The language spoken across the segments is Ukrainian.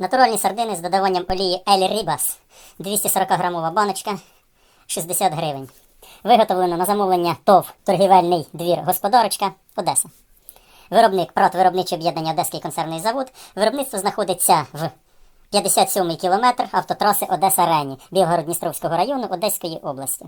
Натуральні сардини з додаванням олії Ель Рібас. 240 грамова баночка, 60 гривень. Виготовлено на замовлення ТОВ торгівельний двір господарочка Одеса. Виробник ПРАТ виробниче об'єднання Одеський консервний завод. Виробництво знаходиться в 57-й кілометр автотраси Одеса Рені Білгород-Дністровського району Одеської області.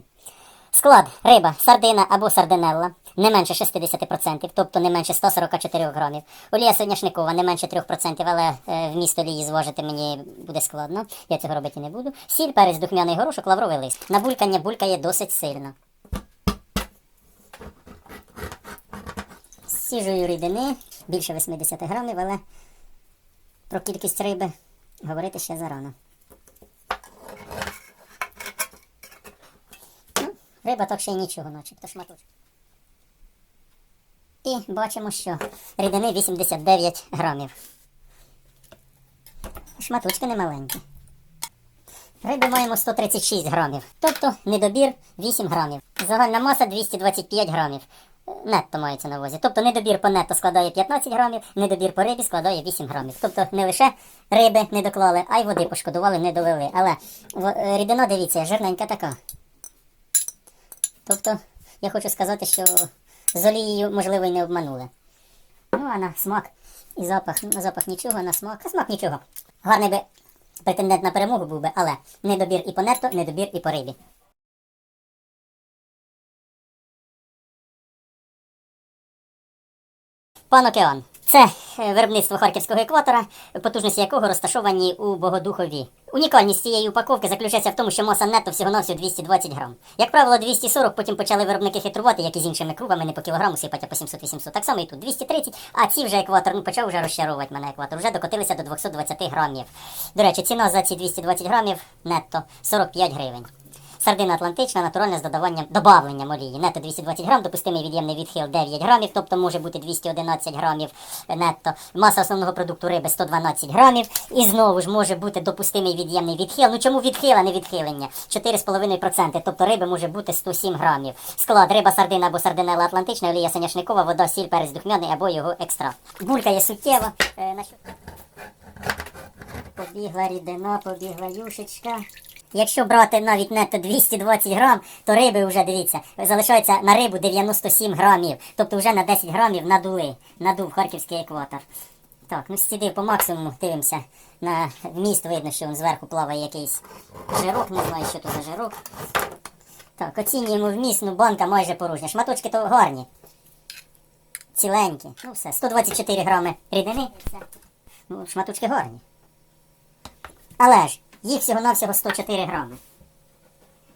Склад риба, сардина або сардинелла не менше 60%, тобто не менше 144 грамів. Олія соняшникова не менше 3%, але е, вміст олії зважити мені буде складно. Я цього робити не буду. Сіль, перець, духмяний горошок, лавровий лист. Набулькання булькає досить сильно. Сіжую рідини більше 80 грамів, але про кількість риби говорити ще зарано. Риба так ще й нічого, начебто шматочок. І бачимо, що рідини 89 грамів. Шматочки немаленькі. Риби маємо 136 грамів, тобто недобір 8 грамів. Загальна маса 225 грамів. Е, Нетто мається на увазі. Тобто недобір по нетто складає 15 грамів, недобір по рибі складає 8 грамів. Тобто не лише риби не доклали, а й води пошкодували, не долили. Але е, рідина, дивіться, жирненька така. Тобто, я хочу сказати, що з олією, можливо, і не обманули. Ну, а на смак і запах, на запах нічого, на смак, на смак нічого. Гарний би претендент на перемогу був би, але недобір і по нетто, недобір і по рибі. Пан Океан. Це виробництво харківського екватора, потужності якого розташовані у Богодухові. Унікальність цієї упаковки заключається в тому, що маса нетто всього-навсього 220 грам. Як правило, 240, потім почали виробники хитрувати, як і з іншими крупами, не по кілограму сипать, а по 700-800. Так само і тут 230, а ці вже екватор, ну почав вже розчаровувати мене екватор, вже докотилися до 220 грамів. До речі, ціна за ці 220 грамів нетто 45 гривень. Сардина атлантична, натуральна з додаванням добавленням олії. Нетто 220 грам, допустимий від'ємний відхил 9 грамів, тобто може бути 211 грамів нетто. Маса основного продукту риби 112 грамів. І знову ж може бути допустимий від'ємний відхил. Ну чому відхил, а не відхилення? 4,5%, тобто риби може бути 107 грамів. Склад риба, сардина або сардинела атлантична, олія соняшникова, вода, сіль, перець духмяний або його екстракт. Булька є суттєво. Е, Побігла рідина, побігла юшечка. Якщо брати навіть нетто 220 грам, то риби вже дивіться, залишається на рибу 97 грамів. Тобто вже на 10 грамів надули. Надув харківський екватор. Так, ну сидив по максимуму, дивимося. На вміст видно, що він зверху плаває якийсь жирок, не знаю, що то за жирок. Так, оцінюємо вміст, ну банка майже порожня. Шматочки то гарні. Ціленькі. Ну все, 124 грами рідини. Ну, шматочки гарні. Але ж їх всього-навсього 104 грами.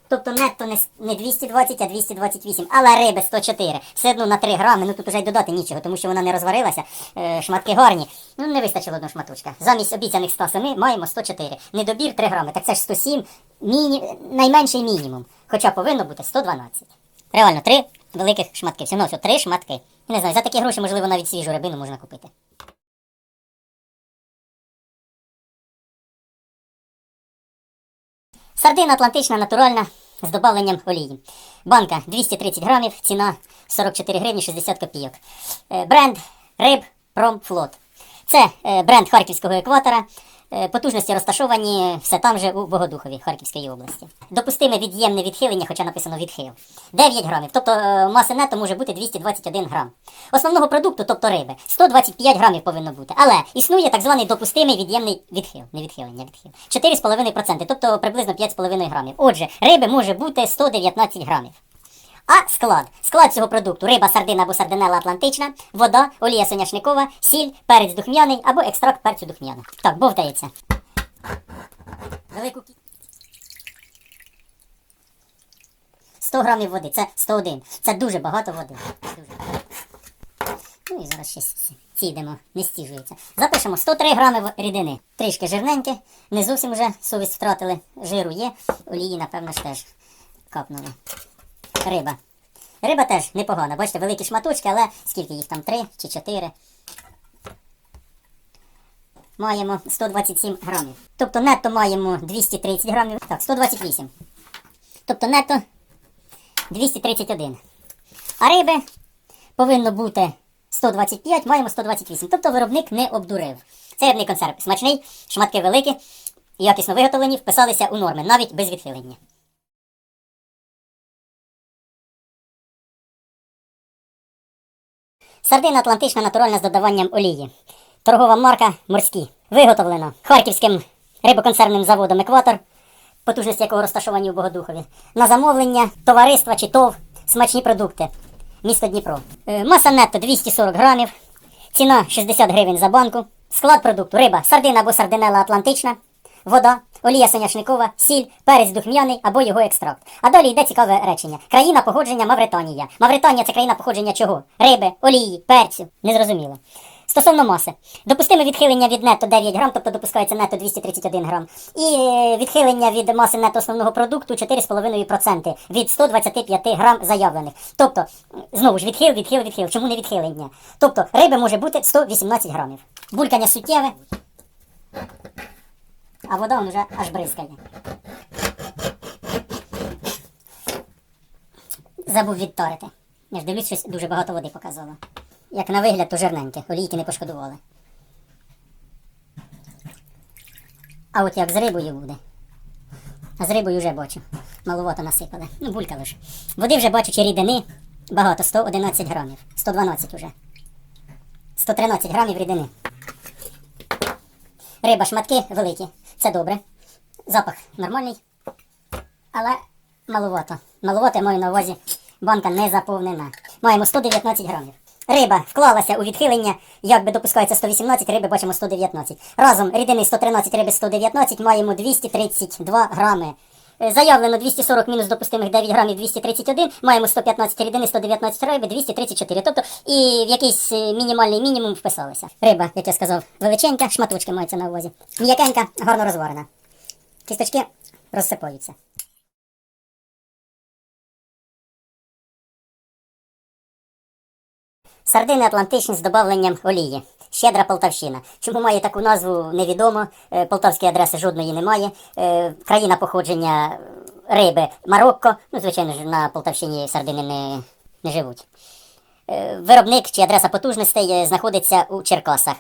Тобто нетто не, 220, а 228. Але риби 104. Все одно на 3 грами. Ну тут уже й додати нічого, тому що вона не розварилася. Е, шматки гарні. Ну не вистачило одного шматочка. Замість обіцяних 107 маємо 104. Недобір 3 грами. Так це ж 107, міні... найменший мінімум. Хоча повинно бути 112. Реально, 3 великих шматки. Всього 3 шматки. Не знаю, за такі гроші, можливо, навіть свіжу рибину можна купити. Сардина атлантична, натуральна, з добавленням олії. Банка 230 грамів, ціна 44 гривні 60 копійок. Е, Бренд Риб Промфлот. Це е, бренд Харківського екватора. Е, Потужності розташовані все там же у Богодухові Харківської області. Допустиме від'ємне відхилення, хоча написано відхил. 9 грамів, тобто е, маси нетто може бути 221 грам. Основного продукту, тобто риби, 125 грамів повинно бути. Але існує так званий допустимий від'ємний відхил. Не відхилення, відхил. 4,5%, тобто приблизно 5,5 грамів. Отже, риби може бути 119 грамів. А склад. Склад цього продукту риба, сардина або сардинела атлантична, вода, олія соняшникова, сіль, перець духмяний або екстракт перцю духмяного. Так, бовтається. Велику кі- 100 грамів води, це 101. Це дуже багато води. Дуже. Ну і зараз ще сідемо, не стіжується. Запишемо 103 грами рідини. Трішки жирненьке, не зовсім вже совість втратили. Жиру є, олії, напевно, ж теж капнули. Риба. Риба теж непогана. Бачите, великі шматочки, але скільки їх там? Три чи чотири. Маємо 127 грамів. Тобто нетто маємо 230 грамів. Так, 128. Тобто нетто 231. А риби повинно бути 125, маємо 128. Тобто виробник не обдурив. Це рибний консерв смачний, шматки великі, якісно виготовлені, вписалися у норми, навіть без відхилення. Сардина Атлантична натуральна з додаванням олії. Торгова марка Морські. Виготовлено Харківським рибоконсервним заводом Екватор, потужності якого розташовані у Богодухові. На замовлення товариства чи ТОВ смачні продукти. Місто Дніпро. Е, Маса нетто 240 грамів. Ціна 60 гривень за банку. Склад продукту риба, сардина або сардинела атлантична, вода, олія соняшникова, сіль, перець духмяний або його екстракт. А далі йде цікаве речення. Країна походження Мавританія. Мавританія це країна походження чого? Риби, олії, перцю. Незрозуміло. Стосовно маси, допустиме відхилення від нетто 9 грам, тобто допускається нетто 231 грам. І е, відхилення від маси нетто основного продукту 4,5% від 125 грам заявлених. Тобто, знову ж відхил, відхил, відхил. Чому не відхилення? Тобто риби може бути 118 грамів. Булькання суттєве, а вода он вже аж бризкає. Забув відторити. Я ж дивлюсь, щось дуже багато води показало. Як на вигляд, то жирненьке, олійки не пошкодували. А от як з рибою буде. А з рибою вже бачу. Маловато насипали. Ну, булька лише. Води вже бачу, чи рідини. Багато, 111 грамів. 112 уже. 113 грамів рідини. Риба, шматки великі. Це добре. Запах нормальний. Але маловато. Маловато я маю на увазі. Банка не заповнена. Маємо 119 грамів. Риба вклалася у відхилення, як би допускається 118, риби бачимо 119. Разом рідини 113, риби 119, маємо 232 грами. Е, Заявлено 240 мінус допустимих 9 грамів 231, маємо 115 рідини, 119 риби, 234. Тобто і в якийсь е, мінімальний мінімум вписалося. Риба, як я сказав, величенька, шматочки маються на увазі. М'якенька, гарно розварена. Кісточки розсипаються. Сардини атлантичні з додавленням олії. Щедра Полтавщина. Чому має таку назву, невідомо. Е, Полтавської адреси жодної немає. Е, Країна походження риби Марокко. Ну, звичайно ж, на Полтавщині сардини не, не живуть. Е, Виробник чи адреса потужностей знаходиться у Черкасах.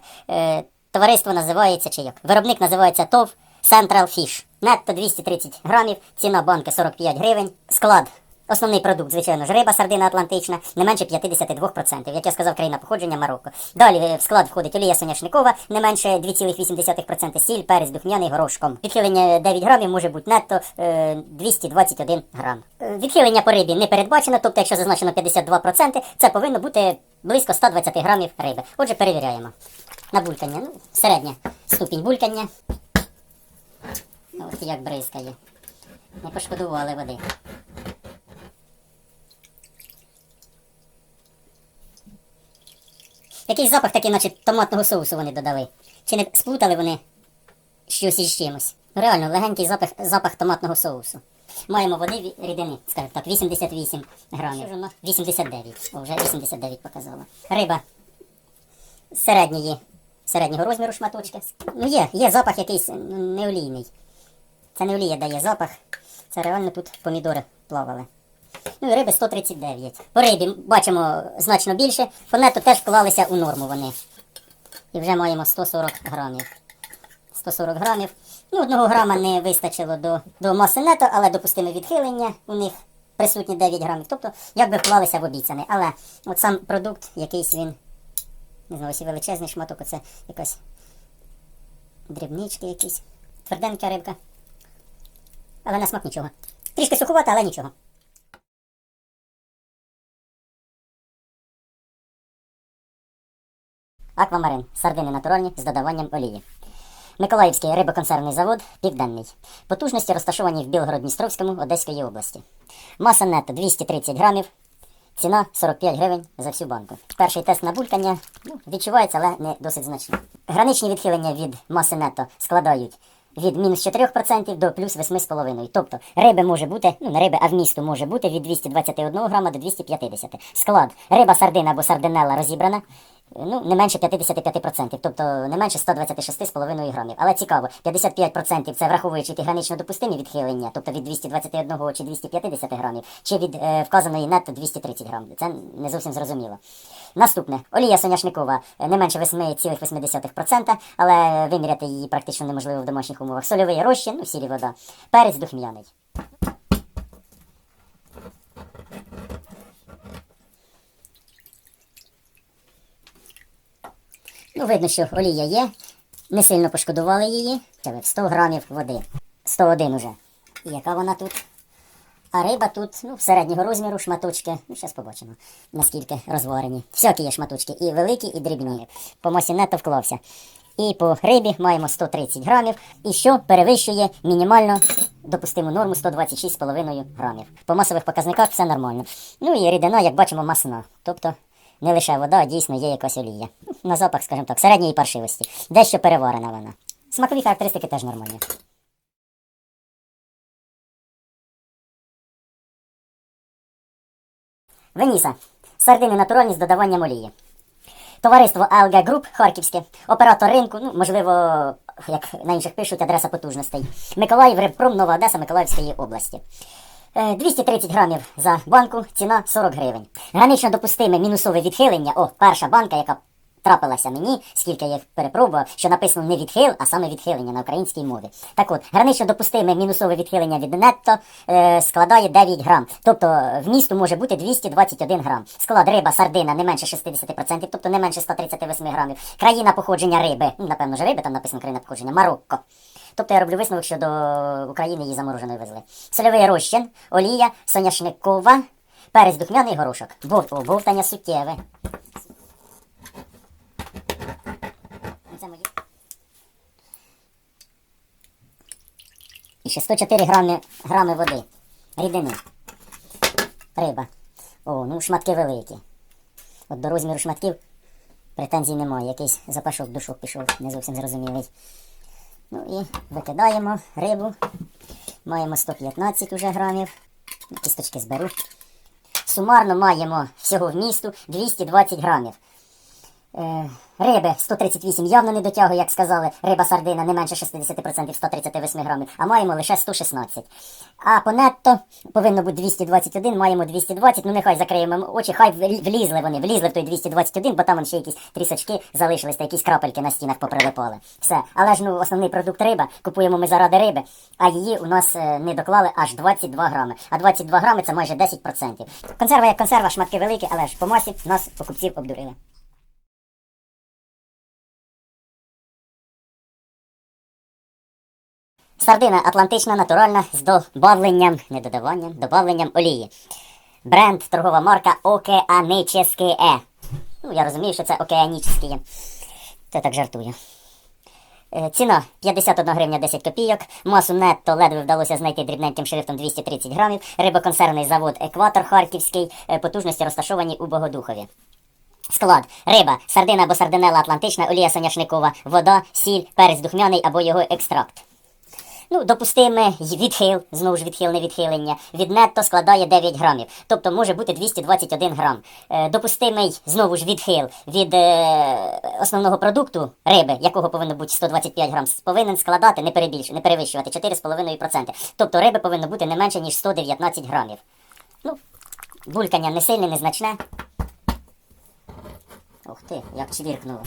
Товариство називається чи як? Виробник називається ТОВ Central Fish. Нетто 230 грамів, ціна банки 45 гривень. Склад. Основний продукт, звичайно ж, риба, сардина атлантична, не менше 52%. Як я сказав, країна походження Марокко. Далі е, в склад входить олія соняшникова, не менше 2,8% сіль, перець духмяний горошком. Відхилення 9 грамів може бути нетто е, 221 грам. Е, Відхилення по рибі не передбачено, тобто, якщо зазначено 52%, це повинно бути близько 120 грамів риби. Отже, перевіряємо. На булькання. Ну, середня ступінь булькання. Ось як бризкає. Не пошкодували води. Якийсь запах такий, наче томатного соусу вони додали. Чи не сплутали вони щось із чимось? Ну, Реально, легенький запах, запах томатного соусу. Маємо води рідини, скажімо так, 88 грамів. 89. О, вже 89 показала. Риба середньої, середнього розміру шматочки. Ну є, є запах якийсь ну, не олійний. Це не олія дає запах. Це реально тут помідори плавали. Ну і риби 139. По рибі бачимо значно більше. По нету теж вклалися у норму вони. І вже маємо 140 грамів. 140 грамів. Ну, одного грама не вистачило до, до маси нето, але допустиме відхилення у них присутні 9 грамів. Тобто, якби вклалися в обіцяне. Але от сам продукт, якийсь він, не знаю, ось величезний шматок, оце якась дрібнички якісь. Тверденька рибка. Але на смак нічого. Трішки суховата, але нічого. Аквамарин. Сардини натуральні з додаванням олії. Миколаївський рибоконсервний завод Південний. Потужності розташовані в Білгород-Дністровському Одеської області. Маса нетто 230 грамів. Ціна 45 гривень за всю банку. Перший тест на булькання ну, відчувається, але не досить значно. Граничні відхилення від маси нетто складають від мінус 4% до плюс 8,5%. Тобто риби може бути, ну не риби, а вмісту може бути від 221 грама до 250. Склад. Риба сардина або сардинелла розібрана. Ну, не менше 55%, тобто не менше 126,5 грамів. Але цікаво, 55% це враховуючи ті гранично допустимі відхилення, тобто від 221 чи 250 грамів, чи від е, вказаної нетто 230 грамів. Це не зовсім зрозуміло. Наступне олія соняшникова е, не менше 8,8%, але виміряти її практично неможливо в домашніх умовах. Сольовий розчин, ну сілі вода, перець духмяний. Ну, видно, що олія є. Не сильно пошкодували її. 100 грамів води. 101 уже. І яка вона тут? А риба тут, ну, середнього розміру шматочки. Ну, зараз побачимо, наскільки розварені. Всякі є шматочки, і великі, і дрібні. По мосі нето вклався. І по рибі маємо 130 грамів, і що перевищує мінімально допустиму норму 126,5 грамів. По масових показниках все нормально. Ну і рідина, як бачимо, масна. Тобто не лише вода, а дійсно є якась олія. На запах, скажімо так, середньої паршивості. Дещо переварена вона. Смакові характеристики теж нормальні. Веніса. Сардини натуральні з додаванням олії. Товариство ALG Group Харківське, оператор ринку, ну, можливо, як на інших пишуть, адреса потужностей. Миколаїв, Рибпром, Нова Одеса Миколаївської області. Е, 230 грамів за банку, ціна 40 гривень. Гранично допустиме мінусове відхилення. О, перша банка, яка трапилася мені, скільки я їх перепробував, що написано не відхил, а саме відхилення на українській мові. Так от, гранично допустиме мінусове відхилення від нетто е, складає 9 грам. Тобто е, в місту може бути 221 грам. Склад риба, сардина не менше 60%, тобто не менше 138 грамів. Країна походження риби, напевно ж риби, там написано країна походження, Марокко. Тобто я роблю висновок, що до України її замороженою везли. Сольовий розчин, олія, соняшникова, перець духмяний горошок. Бов, бовтання суттєве. І ще 104 грами, грами води. Рідини. Риба. О, ну шматки великі. От до розміру шматків претензій немає. Якийсь запашок душок пішов, не зовсім зрозумілий. Ну і викидаємо рибу. Маємо 115 уже грамів. Кісточки зберу. Сумарно маємо всього в місту 220 грамів. Е, риби 138 явно не дотягує, як сказали, риба сардина не менше 60% 138 грамів, а маємо лише 116. А по нетто повинно бути 221, маємо 220, ну нехай закриємо очі, хай влізли вони, влізли в той 221, бо там ще якісь трісочки залишились та якісь крапельки на стінах поприлипали. Все. Але ж ну основний продукт риба, купуємо ми заради риби, а її у нас е, не доклали аж 22 грами. А 22 грами це майже 10%. Консерва як консерва, шматки великі, але ж по масі нас покупців обдурили. Сардина атлантична, натуральна з добавленням, не додаванням, добавленням олії. Бренд, торгова марка Океанічське. Ну, я розумію, що це океанічське. Це так жартую. Е, Ціна 51 гривня 10 копійок. Масу нетто ледве вдалося знайти дрібненьким шрифтом 230 грамів. Рибоконсервний завод Екватор Харківський. Е, Потужності розташовані у Богодухові. Склад. Риба, сардина або сардинела атлантична, олія соняшникова, вода, сіль, перець духмяний або його екстракт. Ну, допустиме відхил, знову ж відхилне відхилення, від нетто складає 9 грамів, тобто може бути 221 грам. Е, допустимий знову ж відхил від е, основного продукту риби, якого повинно бути 125 грам, повинен складати, не, перебільш, не перевищувати 4,5%. Тобто риби повинно бути не менше, ніж 119 грамів. Ну, булькання не сильне, незначне. Ух ти, як чвіркнуло.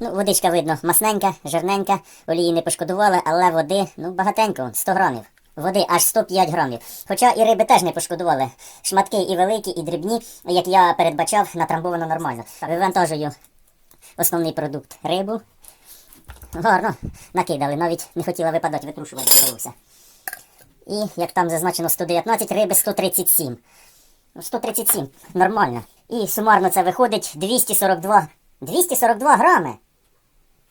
Ну, водичка видно масненька, жирненька, олії не пошкодували, але води, ну, багатенько, 100 грамів. Води аж 105 грамів. Хоча і риби теж не пошкодували. Шматки і великі, і дрібні, як я передбачав, натрамбовано нормально. Вивантажую основний продукт рибу. Гарно, накидали, навіть не хотіла випадати, витрушувати довелося. І як там зазначено 119, риби 137. Ну, 137, нормально. І сумарно це виходить 242. 242 грами.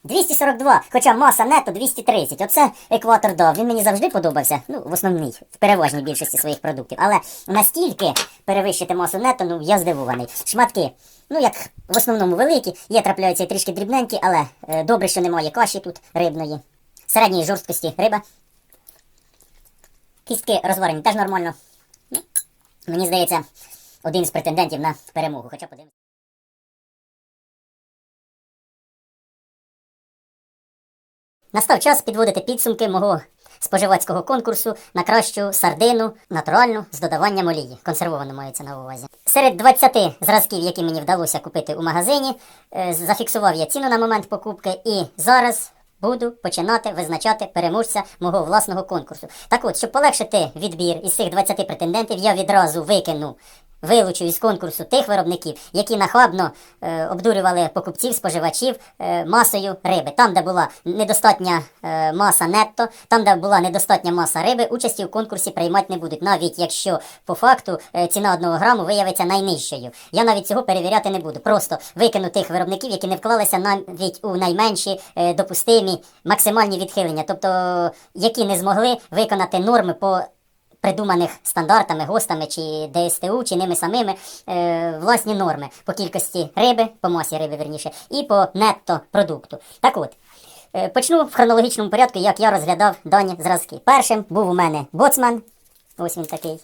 242, хоча маса нето 230. Оце екватор дав. Він мені завжди подобався. Ну, в основній, в переважній більшості своїх продуктів. Але настільки перевищити масу нето, ну я здивований. Шматки, ну як в основному великі, є трапляються і трішки дрібненькі, але е, добре, що немає каші тут рибної. Середньої жорсткості риба. Кістки розварені теж нормально. Ну, Мені здається, один з претендентів на перемогу. Хоча подивимось. Настав час підводити підсумки мого споживацького конкурсу на кращу сардину натуральну з додаванням олії. Консервовано мається на увазі. Серед 20 зразків, які мені вдалося купити у магазині, е, зафіксував я ціну на момент покупки і зараз. Буду починати визначати переможця мого власного конкурсу. Так от, щоб полегшити відбір із цих 20 претендентів, я відразу викину вилучу із конкурсу тих виробників, які нахабно е, обдурювали покупців, споживачів е, масою риби. Там, де була недостатня е, маса нетто, там, де була недостатня маса риби, участі в конкурсі приймати не будуть, навіть якщо по факту е, ціна одного граму виявиться найнижчою. Я навіть цього перевіряти не буду. Просто викину тих виробників, які не вклалися навіть у найменші е, допустимі максимальні відхилення, тобто які не змогли виконати норми по придуманих стандартами, гостами чи ДСТУ, чи ними самими е, власні норми по кількості риби, по масі риби, верніше, і по нетто продукту. Так от. е, Почну в хронологічному порядку, як я розглядав дані зразки. Першим був у мене боцман, ось він такий.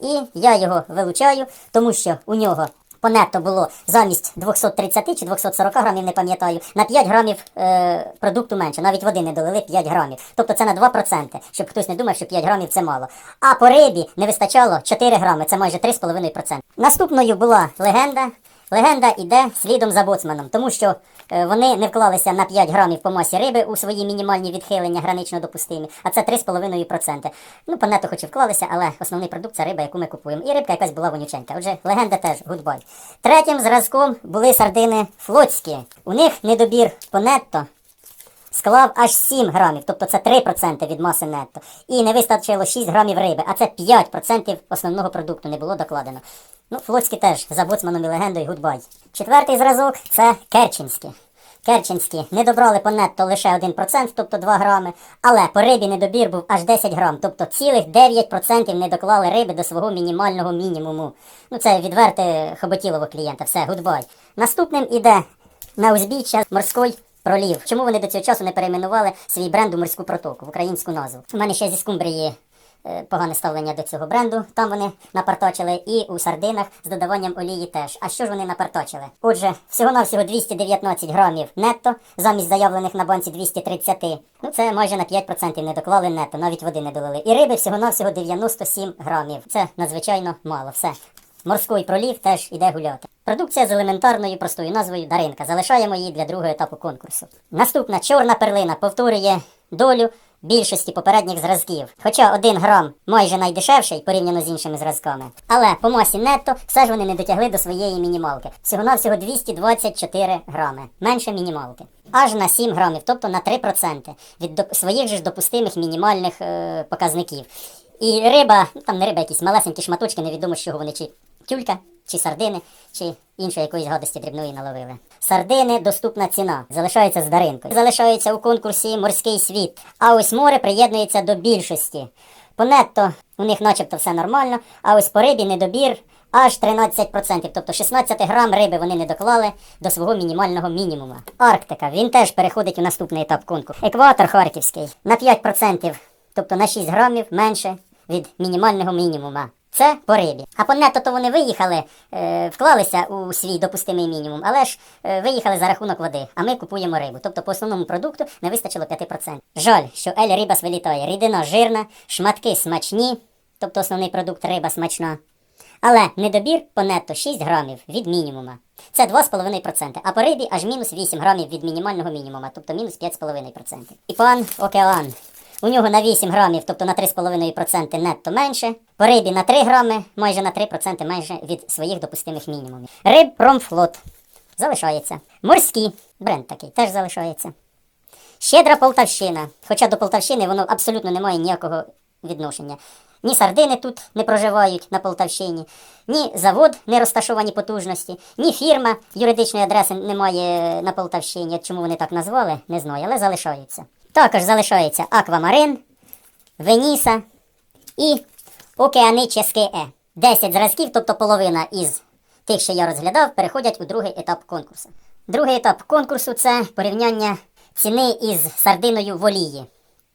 І я його вилучаю, тому що у нього по нетто було замість 230 чи 240 грамів, не пам'ятаю, на 5 грамів е, продукту менше. Навіть води не долили 5 грамів. Тобто це на 2%, щоб хтось не думав, що 5 грамів це мало. А по рибі не вистачало 4 грами, це майже 3,5%. Наступною була легенда. Легенда йде слідом за боцманом, тому що е, вони не вклалися на 5 грамів по масі риби у свої мінімальні відхилення гранично допустимі, а це 3,5%. Ну, по нету хоч і вклалися, але основний продукт це риба, яку ми купуємо. І рибка якась була вонюченька. Отже, легенда теж гудбай. Третім зразком були сардини флотські. У них недобір по нетто склав аж 7 грамів, тобто це 3% від маси нетто. І не вистачило 6 грамів риби, а це 5% основного продукту не було докладено. Ну, флотські теж за боцманом і легендою гудбай. Четвертий зразок це керченські. Керченські не добрали по нетто лише 1%, тобто 2 грами, але по рибі недобір був аж 10 грам, тобто цілих 9% не доклали риби до свого мінімального мінімуму. Ну це відверте хоботілово клієнта, все, гудбай. Наступним іде на узбіччя морський пролів. Чому вони до цього часу не перейменували свій бренд у морську протоку в українську назву? У мене ще зі скумбрії е, погане ставлення до цього бренду. Там вони напарточили і у сардинах з додаванням олії теж. А що ж вони напарточили? Отже, всього-навсього 219 грамів нетто, замість заявлених на банці 230. Ну це майже на 5% не доклали нетто, навіть води не долили. І риби всього-навсього 97 грамів. Це надзвичайно мало. Все. Морський пролів теж іде гуляти. Продукція з елементарною простою назвою Даринка. Залишаємо її для другого етапу конкурсу. Наступна чорна перлина повторює долю більшості попередніх зразків. Хоча 1 грам майже найдешевший порівняно з іншими зразками. Але по масі нетто все ж вони не дотягли до своєї мінімалки. Всього-навсього 224 грами. Менше мінімалки. Аж на 7 грамів, тобто на 3% від доп- своїх же ж допустимих мінімальних е, показників. І риба, ну там не риба, якісь малесенькі шматочки, невідомо з чого вони чи тюлька, чи сардини, чи іншої якоїсь гадості дрібної наловили. Сардини доступна ціна, залишається з даринкою. Залишається у конкурсі морський світ. А ось море приєднується до більшості. По нетто у них начебто все нормально, а ось по рибі недобір аж 13%, тобто 16 грам риби вони не доклали до свого мінімального мінімуму. Арктика, він теж переходить у наступний етап конкурсу. Екватор Харківський на 5%, тобто на 6 грамів менше від мінімального мінімума. Це по рибі. А нетто то вони виїхали, е, вклалися у свій допустимий мінімум, але ж е, виїхали за рахунок води, а ми купуємо рибу. Тобто по основному продукту не вистачило 5%. Жаль, що ель риба вилітає. Рідина жирна, шматки смачні, тобто основний продукт риба смачна. Але недобір по нетто 6 грамів від мінімума. Це 2,5%. А по рибі аж мінус 8 грамів від мінімального мінімума, тобто мінус 5,5%. І пан океан. У нього на 8 грамів, тобто на 3,5% нетто менше. По рибі на 3 грами, майже на 3% менше від своїх допустимих мінімумів. Риб Промфлот залишається. Морські бренд такий теж залишається. Щедра Полтавщина. Хоча до Полтавщини воно абсолютно не має ніякого відношення. Ні сардини тут не проживають на Полтавщині, ні завод не розташовані потужності, ні фірма юридичної адреси немає на Полтавщині. Чому вони так назвали, не знаю, але залишаються. Також залишається Аквамарин, Веніса і Океаническе Е. 10 зразків, тобто половина із тих, що я розглядав, переходять у другий етап конкурсу. Другий етап конкурсу це порівняння ціни із сардиною в олії.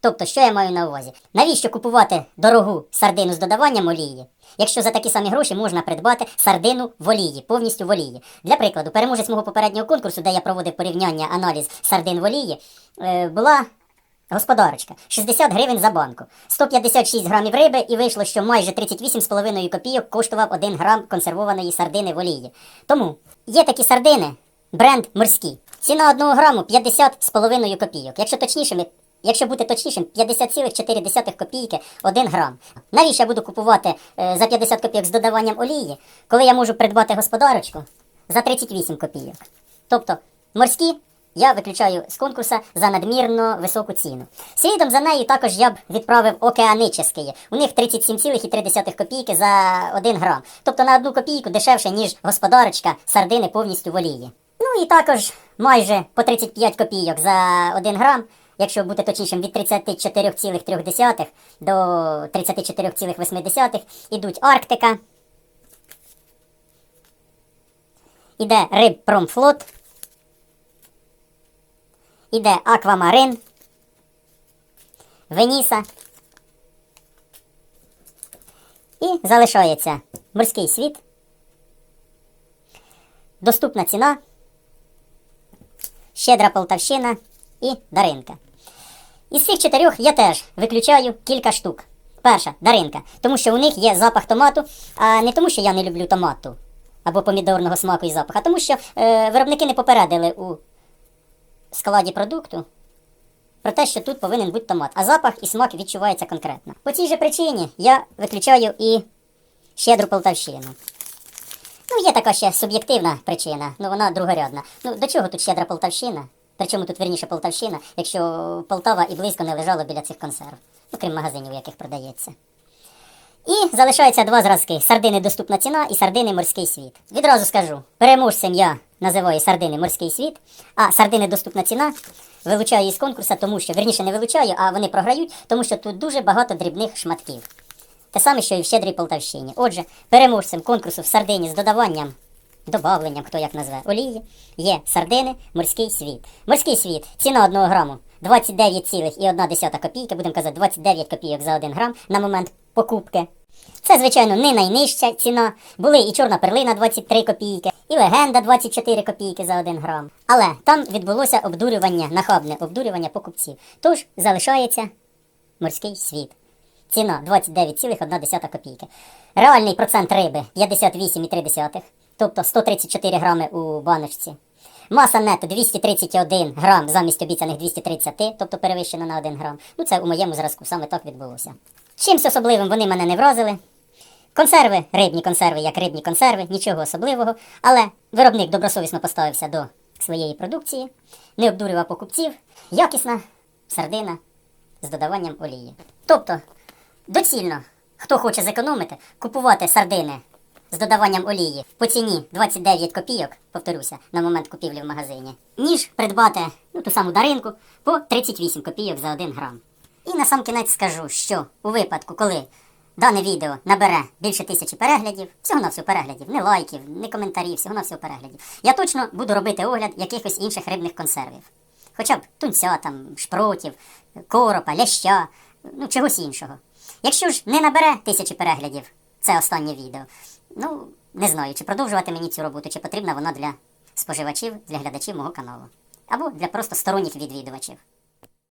Тобто, що я маю на увазі? Навіщо купувати дорогу сардину з додаванням олії, якщо за такі самі гроші можна придбати сардину в олії, повністю в олії? Для прикладу, переможець мого попереднього конкурсу, де я проводив порівняння аналіз сардин в олії, е, була господарочка. 60 гривень за банку, 156 грамів риби, і вийшло, що майже 38,5 копійок коштував 1 грам консервованої сардини в олії. Тому є такі сардини, бренд морський. Ціна 1 граму 50,5 копійок. Якщо точнішими, якщо бути точнішим, 50,4 копійки 1 грам. Навіщо я буду купувати е, за 50 копійок з додаванням олії, коли я можу придбати господарочку за 38 копійок? Тобто морські я виключаю з конкурсу за надмірно високу ціну. Слідом за нею також я б відправив океаническі. У них 37,3 копійки за 1 грам. Тобто на одну копійку дешевше, ніж господарочка сардини повністю в олії. Ну і також майже по 35 копійок за 1 грам. Якщо бути точнішим, від 34,3 до 34,8 ідуть Арктика. Іде Рибпромфлот. Іде Аквамарин. Веніса. І залишається морський світ. Доступна ціна. Щедра Полтавщина і Даринка. Із цих чотирьох я теж виключаю кілька штук. Перша Даринка, тому що у них є запах томату, а не тому, що я не люблю томату або помідорного смаку і запаху, а тому що е, виробники не попередили у складі продукту про те, що тут повинен бути томат, а запах і смак відчувається конкретно. По цій же причині я виключаю і щедру Полтавщину. Ну, є така ще суб'єктивна причина, ну вона другорядна. Ну, до чого тут щедра Полтавщина? Причому тут верніше Полтавщина, якщо Полтава і близько не лежало біля цих консерв, ну крім магазинів, яких продається. І залишаються два зразки: сардини доступна ціна і сардини морський світ. Відразу скажу: переможцем я називаю сардини морський світ, а сардини доступна ціна вилучаю із конкурсу, тому що верніше не вилучаю, а вони програють, тому що тут дуже багато дрібних шматків. Те саме, що і в щедрій Полтавщині. Отже, переможцем конкурсу в сардині з додаванням, добавленням, хто як назве, олії, є сардини морський світ. Морський світ, ціна 1 граму 29,1 копійки, будемо казати 29 копійок за 1 грам на момент покупки. Це, звичайно, не найнижча ціна. Були і чорна перлина 23 копійки, і легенда 24 копійки за 1 грам. Але там відбулося обдурювання, нахабне обдурювання покупців. Тож залишається морський світ. Ціна 29,1 копійки. Реальний процент риби 58,3, тобто 134 грами у баночці. Маса нету 231 грам замість обіцяних 230, тобто перевищено на 1 грам. Ну це у моєму зразку саме так відбулося. Чимсь особливим вони мене не вразили. Консерви, рибні консерви, як рибні консерви, нічого особливого, але виробник добросовісно поставився до своєї продукції, не обдурював покупців, якісна сардина з додаванням олії. Тобто, доцільно, хто хоче зекономити, купувати сардини з додаванням олії по ціні 29 копійок, повторюся, на момент купівлі в магазині, ніж придбати ну, ту саму даринку по 38 копійок за 1 грам. І на сам кінець скажу, що у випадку, коли дане відео набере більше тисячі переглядів, всього на всього переглядів, не лайків, не коментарів, всього на всього переглядів, я точно буду робити огляд якихось інших рибних консервів. Хоча б тунця, там, шпротів, коропа, ляща, ну чогось іншого. Якщо ж не набере тисячі переглядів це останнє відео, ну не знаю, чи продовжувати мені цю роботу, чи потрібна вона для споживачів, для глядачів мого каналу, або для просто сторонніх відвідувачів.